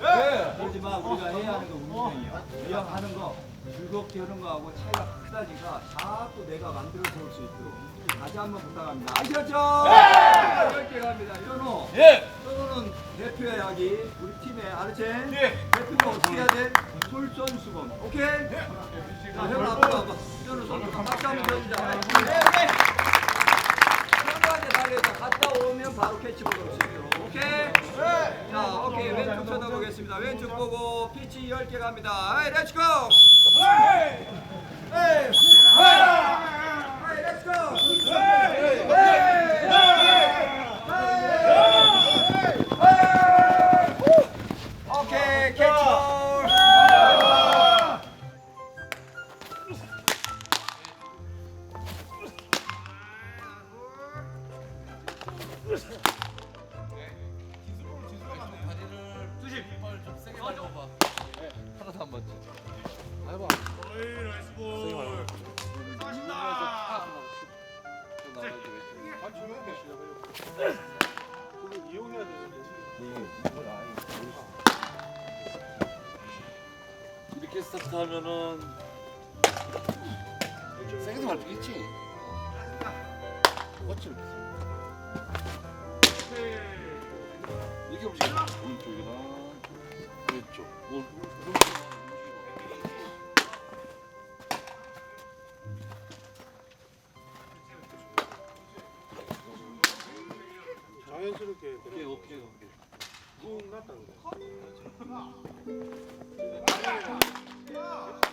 그러지만 우리가 해야 하는 거 운동이에요. 우리가 하는 거 즐겁게 하는 거하고 차이가 크다니까 자꾸 내가 만들어서 올수 있도록 다시 한번 부탁합니다. 아시겠죠? 네. 이렇게 갑니다. 이현호. 예. 너는 대표야 여기 우리 팀의 알았지? 예. 대표가 어떻게 해야 돼? 솔선수범. 오케이? 자, 형 앞으로 와봐. 이현우 선수 박수 한번 쳐주자. 네. 형한테 달려있다 갔다 오면 바로 캐치볼 올수 있도록. 오케이? 자, 오케이. 왼쪽 쳐다보겠습니다. 왼쪽 보고 피치 10개 갑니다. 렛츠고! 하이! 하이, 이렇게 스타트하면은 세게도 밟수 있지. 그렇지. 이렇게 움직여. 오른쪽이나 왼쪽. 오, 오른쪽. 자연스럽게 오케이 오케이 오케이. 꾹 났다는 거. 부산.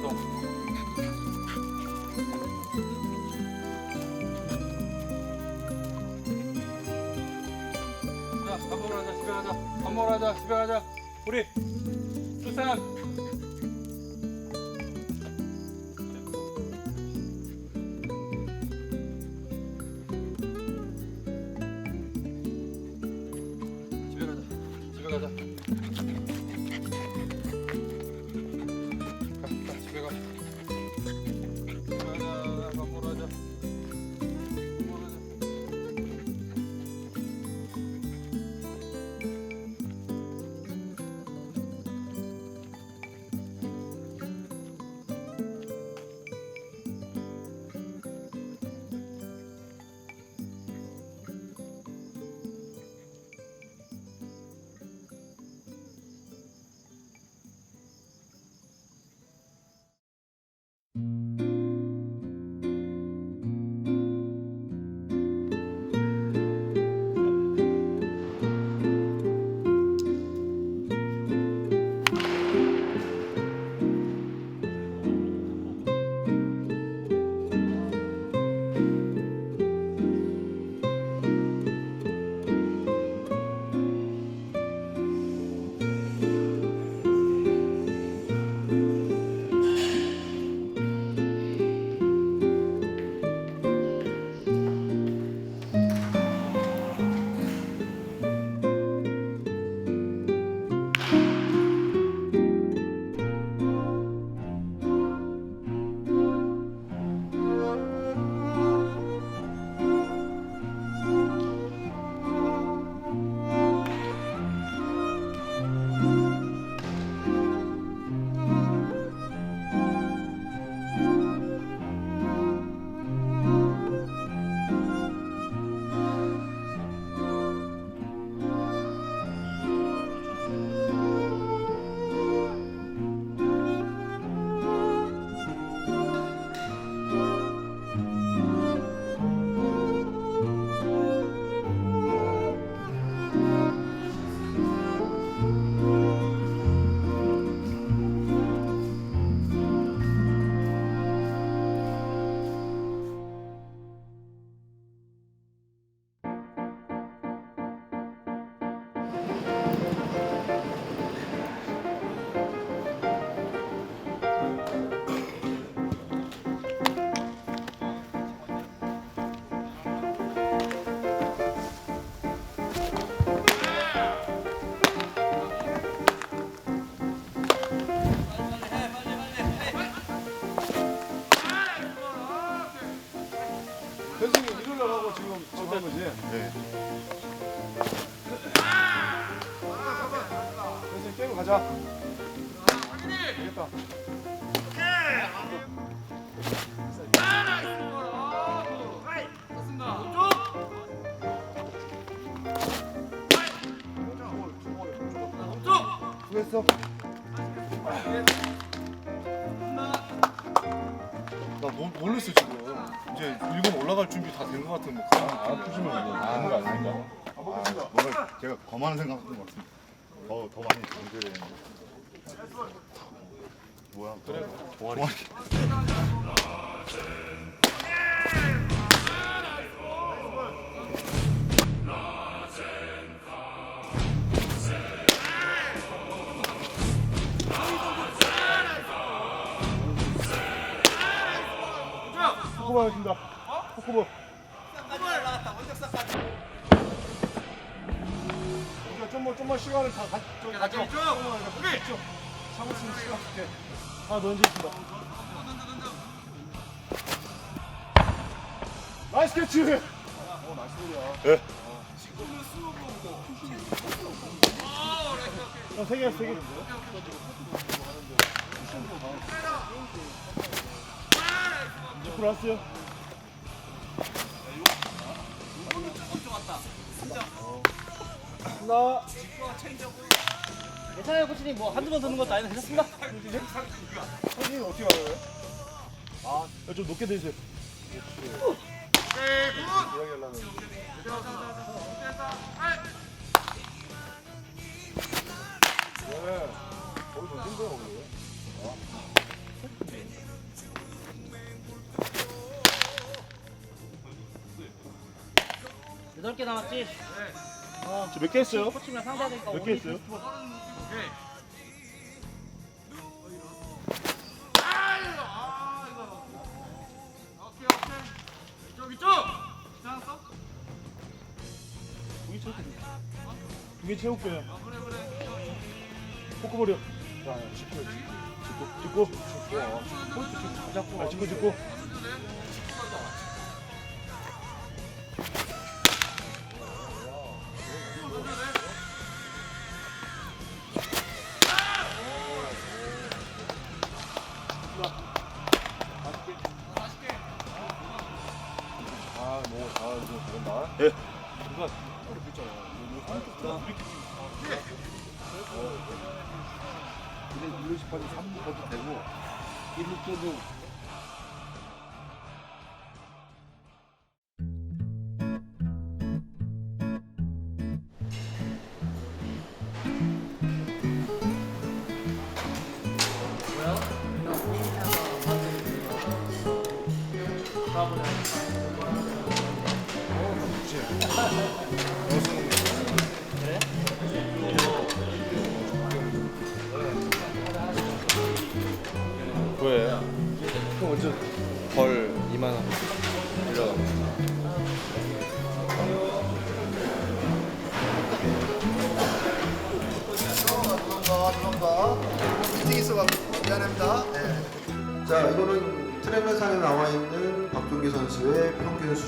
운동? 자, 밥 먹으러 가자. 집에 가자. 밥 먹으러 가자. 집에 가자. 우리 부산. 거지? 네. 현승이 깨고 가자. 되겠다. 수고했어. 나 모, 몰랐어 지금. 이제 일본 올라갈 준비 다 된 것 같은 뭐 그런 아프시면 아는 거 아닙니까? 아, 뭔가 제가 거만한 생각한 것 같습니다. 더, 더 많이 강조해야 되는데. 뭐야? 그래. 동아리. 하겠습니다. 코코보. 우리가 좀만 좀만 시간을 다 가, 좀 가져. 오케이. 참을 수 있는 시간 줄게. 하나 던지겠습니다. 나이스 캐치. 어 나이스 볼이야. 예. 어, 세 개, 세 개. 이제 풀었어요. 나 괜찮아요 코치님 뭐 한두 번 드는 것도 아닌데 괜찮습니다 선생님 어떻게 알아요? 아, 좀 높게 드세요. 이야기 하려는. 네, 거기 던진 거야, 거기. 여덟 개 남았지? 저몇 개 했어요? 코치랑 상대해야 되니까 몇개 했어요? 두개 채울게요. 포크버려. 자, 짚고, 짚고, 짚고, 짚고, 아, 짚고, 짚고. 뭐예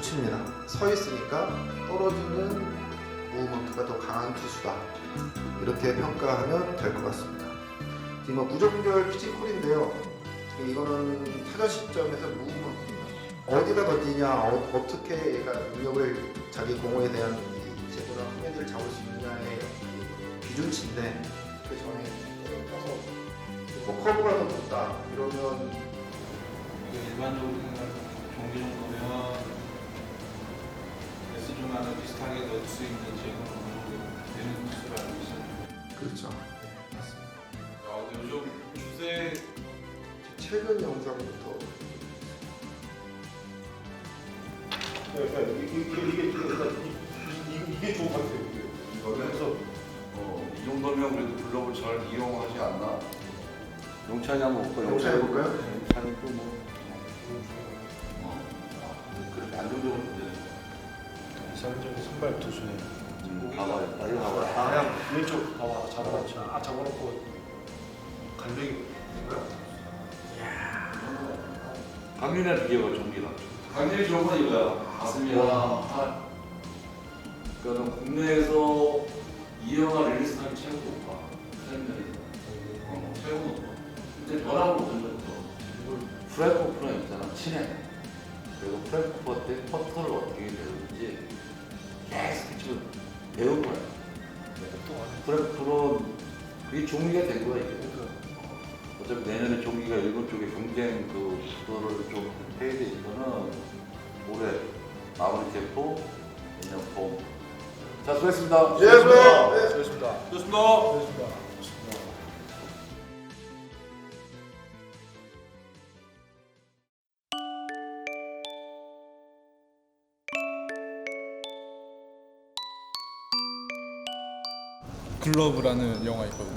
수치입니다. 서 있으니까 떨어지는 무브먼트가 더 강한 투수다. 이렇게 평가하면 될 것 같습니다. 지금 뭐 무종별 피지컬인데요. 이거는 타자 시점에서 무브먼트입니다. 어디다 던지냐, 어, 떻게 얘가 능력을 자기 공에 대한 이 제보나 흥미를 잡을 수 있느냐의 기준치인데 그 전에 떠서 뭐 커브가 더 높다 이러면 일반적으로 경기 정도면 S 중 하나 비슷하게 넣을 수 있는 지금 되는 수를 알고 있습니다. 그렇죠. 네, 맞습니다. 아, 근데 요즘 추세 최근 영상부터 이게 이게 이게 이게 이게 좋은 것 같아요. 그래서 어, 이 정도면 그래도 글러브를 잘 이용하지 않나. 용찬이 한번 볼까요? 영상 해볼까요? 용찬이 또 뭐. 이상적인 선발 투수네. 봐봐요. 빨리 봐봐요. 아, 왼쪽 봐봐 잡아놨죠. 아 잡아놓고 간격이 강민이랑 비교가 종기가 강렬히 좋은 건 이거야. 맞습니다. 아, 그러니까 국내에서 이 영화 릴리스하기 최고. 팬들에서. 어, 최고 높아. 근데 없는 거죠. 프랭크 프로 있잖아. 친해. 그리고 프랭크 때 퍼터를 어떻게 배우는지 계속 지금 배운 거야. 프랭크 프로 그게 종이가 된 거야 이게. 어차피 내년에 종이가 일본 쪽에 경쟁 그 그거를 좀 해야 되니까는 올해 마무리 tempo 내년 봄. 자 수고했습니다. 예, 네. 수고하셨습니다. 글러브라는 영화 있거든요.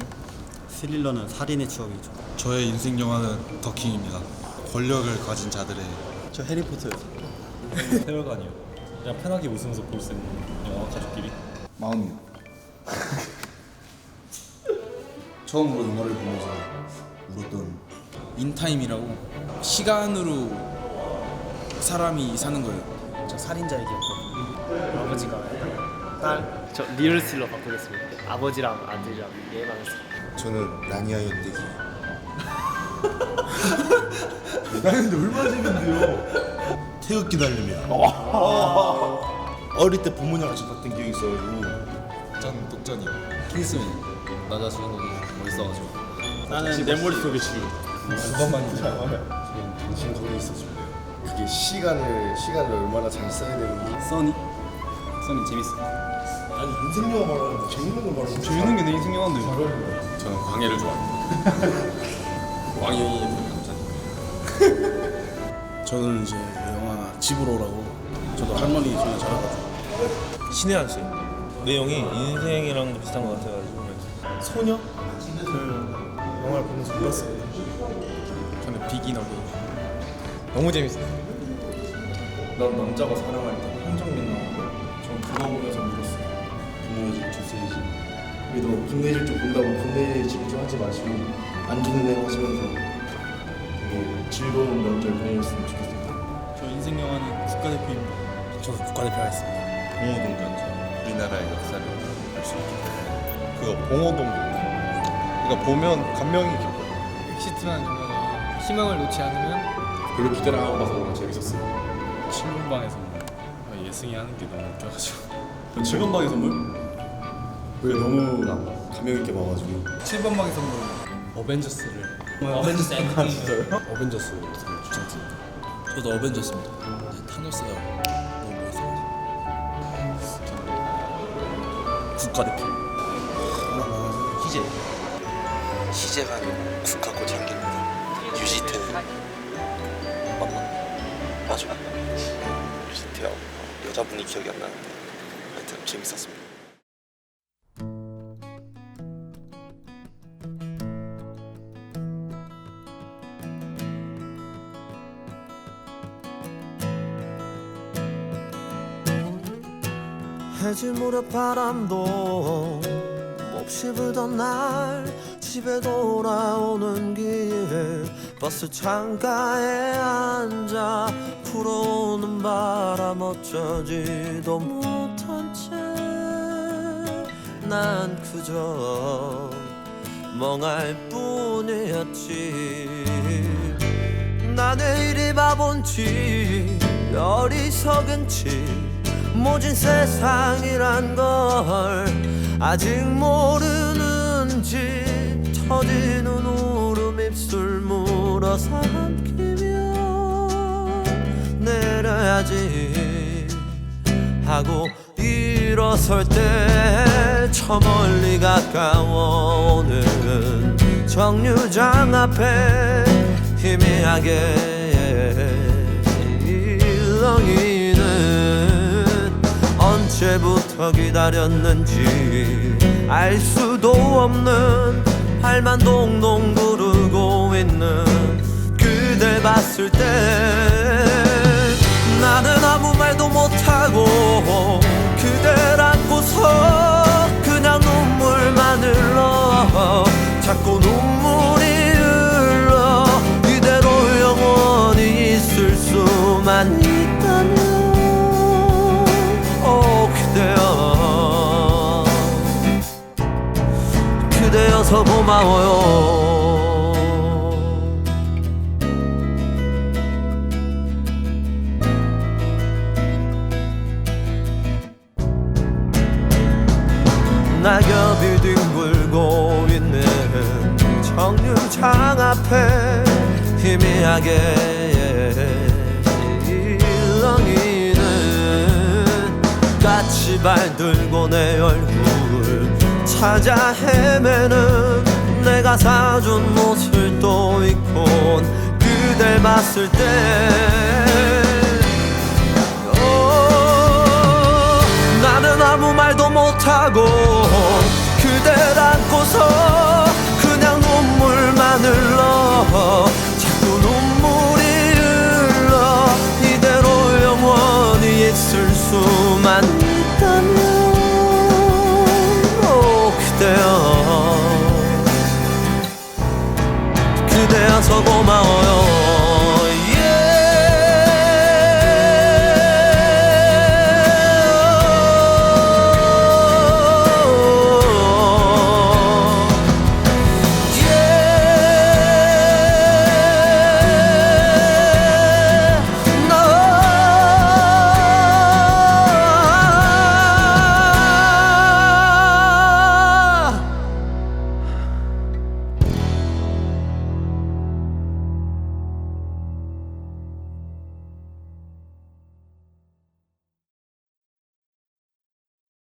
스릴러는 살인의 추억이죠. 저의 인생 영화는 더킹입니다. 권력을 가진 자들의 저 해리포터요. 세월간이요. 그냥 편하게 웃으면서 볼 수 있는 영화 가족끼리. 마음이요. 처음으로 영화를 보면서 울었던 인타임이라고 시간으로 사람이 사는 거예요. 저 살인자의 기억도 아버지가 딸. 저 리얼 스릴러 바꾸겠습니다. 아버지랑 아들이랑 예방했어요. 저는 나니아 연대기. 나는데 얼마나 재밌는데요? 태극기 달리면 어릴 때 부모님 같이 봤던 기억이 있어가지고 전 독전이요. 킹스맨. 남자 주인공이 멋있어가지고. 나는 내 머릿속에 지금 그것만 잘하면 지금 당신 거기에 있어줄래요. 그게 시간을 시간을 얼마나 잘 써야 되는지. 써니? 써니 재밌어. 아니 인생 영화 말하는데 재밌는 거 말하는 거. 재밌는 게 내 인생 영화인데. 저는 광해를 좋아합니다. 왕영이 남자. 저는 이제 영화 집으로 오라고. 저도 할머니 정말 잘해가지고. 신의 한 수. 내용이 인생이랑 비슷한 것 같아가지고 소녀? 그 영화를 보면서 울었어요. 저는 어게인. 너무 재밌어요. 난 남자가 사랑할 때 황정민 나오고 전 그거 보면서 우리도 분노의 집좀 본다고 분노의 집좀 하지 마시고 안 주는 애 하시면서 되게 즐거운 명절 보내셨으면 좋겠습니다. 저 인생 영화는 국가대표입니다. 저도 국가대표 하겠습니다. 봉오동전투 우리나라의 역사를 알수 때문에 그거 봉오동전투 그러니까 보면 감명이 깊어요 엑시트라는 영화가 희망을 놓지 않으면 별로 기대를 안 하고 봐서 너무 재밌었어요. 7분반에서 아, 예승이 하는 게 너무 웃겨가지고 7번방의 선물? 그게 너무 감명 있게 봐가지고. 7번방의 선물은 어벤져스를. 어벤져스 엔드게임. 어벤져스를 추천드립니다. 저도 어벤져스입니다. 네, 타노스가 너무 저는 국가대표. 희재. 희재가 아니고 국가고 장기입니다. 유지태. 맞나? 맞아. 유지태하고 여자분이 기억이 안 나는데 하여튼 재밌었습니다 해질 무렵 바람도 몹시 불던 날 집에 돌아오는 길 버스 창가에 앉아 불어오는 바람 어쩌지도 못한 채 난 그저 멍할 뿐이었지. 나 내일이 바본지 어리석은지 모진 세상이란 걸 아직 모르는지 터지는 울음 입술 물어 삼키며 내려야지 하고 일어설 때 저 멀리 가까워 오는 정류장 앞에 희미하게 일렁이는 언제부터 기다렸는지 알 수도 없는 발만 동동 구르고 있는 그댈 봤을 때 나는 아무 말도 못하고 그댈 안고서 그냥 눈물만 흘러 자꾸 눈물이 고마워요. 낙엽이 뒹굴고 있는 정류장 앞에 희미하게 일렁이는 까치발 들고 내 얼굴 찾아 헤매는 내가 사준 옷을 또 입고 그댈 봤을 때. 나는 아무 말도 못하고 그댈 안고서 그냥 눈물만 흘러 错过嘛哦哟。